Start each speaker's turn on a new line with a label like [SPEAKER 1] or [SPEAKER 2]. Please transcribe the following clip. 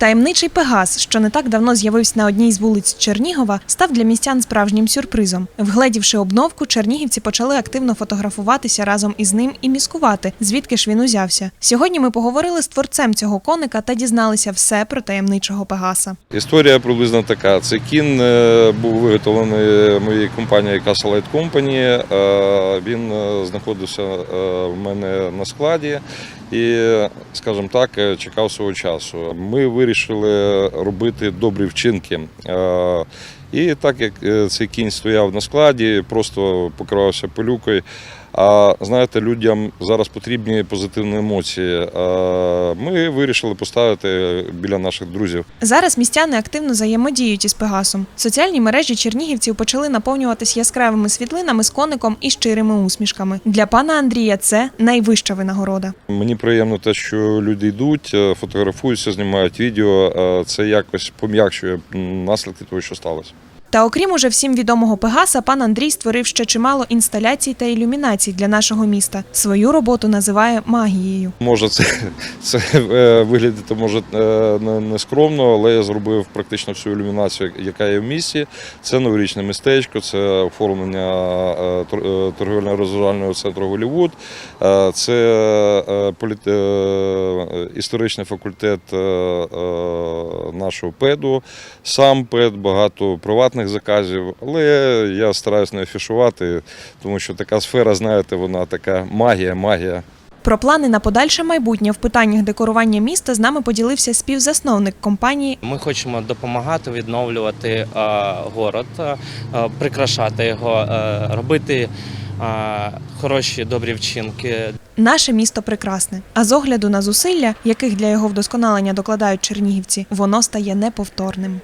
[SPEAKER 1] Таємничий Пегас, що не так давно з'явився на одній з вулиць Чернігова, став для містян справжнім сюрпризом. Вгледівши обновку, чернігівці почали активно фотографуватися разом із ним і міскувати, звідки ж він узявся. Сьогодні ми поговорили з творцем цього коника та дізналися все про таємничого Пегаса.
[SPEAKER 2] Історія приблизно така. Цей кін е, був виготовлений моєю компанією Castle Light Company. Е, Він е, знаходився в мене на складі і, скажімо так, е, чекав свого часу. Ми вирішили робити добрі вчинки. Е, І так як е, цей кінь стояв на складі, просто покривався пилюкою. А знаєте, людям зараз потрібні позитивні емоції. Ми вирішили поставити біля наших друзів.
[SPEAKER 1] Зараз містяни активно взаємодіють із Пегасом. Соціальні мережі чернігівців почали наповнюватись яскравими світлинами з коником і щирими усмішками. Для пана Андрія це найвища винагорода.
[SPEAKER 2] Мені приємно те, що люди йдуть, е, фотографуються, знімають відео. Е, Це якось пом'якшує наслідки того, що сталося.
[SPEAKER 1] Та окрім уже всім відомого Пегаса, пан Андрій створив ще чимало інсталяцій та ілюмінацій для нашого міста. Свою роботу називає магією.
[SPEAKER 2] Може, це, це е, виглядати може е, не- скромно, але я зробив практично всю ілюмінацію, яка є в місті. Це новорічне містечко, це оформлення е, тор- е, торговельно-розважального центру Голівуд, це історичний факультет нашого педу, сам пед, багато приватних заказів. Але я стараюсь не афішувати, тому що така сфера, знаєте, вона така магія, магія.
[SPEAKER 1] Про плани на подальше майбутнє в питаннях декорування міста з нами поділився співзасновник компанії
[SPEAKER 3] Ми хочемо допомагати відновлювати е, город, е, прикрашати його, е, робити е, хороші добрі вчинки.
[SPEAKER 1] Наше місто прекрасне. А з огляду на зусилля, яких для його вдосконалення докладають чернігівці, воно стає неповторним.